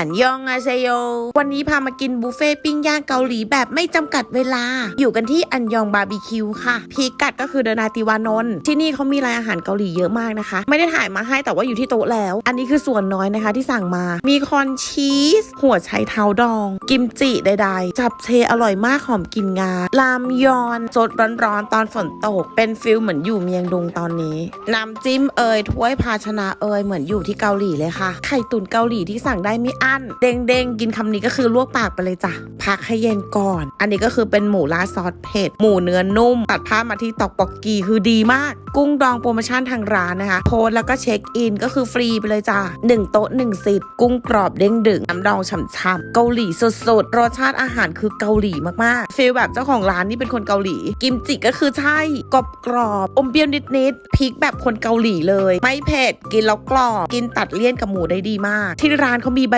อันยองอาเซโย วันนี้พามากินบุฟเฟ่ปิ้งย่างเกาหลีแบบไม่จำกัดเวลา อยู่กันที่อันยองบาร์บีคิวค่ะ พีกัดก็คือเดนาติวานนท์ที่นี่เขามีรายอาหารเกาหลีเยอะมากนะคะ ไม่ได้ถ่ายมาให้แต่ว่าอยู่ที่โต๊ะแล้ว อันนี้คือส่วนน้อยนะคะที่สั่งมา มีคอนชีส หัวไชเท้าดอง กิมจิใดๆ จับเชอร่อยมากหอมกลินงาลามยอนสดร้อนๆตอนฝนตก เป็นฟิลเหมือนอยู่เมียงดงตอนนี้น้ำจิ้มเอยถ้วยภาชนะเอยเหมือนอยู่ที่เกาหลีเลยค่ะ ไข่ตุ๋นเกาหลีที่สั่งได้ไม่อัน เด้งๆ กินคำนี้ก็คือลวกปากไปเลยจ้ะ พักให้เย็นก่อน อันนี้ก็คือเป็นหมูราดซอสเผ็ด หมูเนื้อนุ่ม ตัดภาพมาที่ตอกปอกกีคือดีมาก กุ้งดองโปรโมชั่นทางร้านนะคะ โพสต์แล้วก็เช็คอินก็คือฟรีไปเลยจ้ะ1โต๊ะ1สิทธิ์กุ้งกรอบเด้งดึงน้ำดองฉ่ำๆเกาหลีสุดๆ รสชาติอาหารคือเกาหลีมากๆฟีลแบบเจ้าของร้านนี่เป็นคนเกาหลี กิมจิก็คือใช่กรอบกรอบๆอมเปรี้ยวนิดๆพริกแบบคนเกาหลีเลย ไม่เผ็ดกินแล้วกรอบ กินตัดเลี่ยนกับหมูได้ดีมาก ที่ร้านเขามีใบ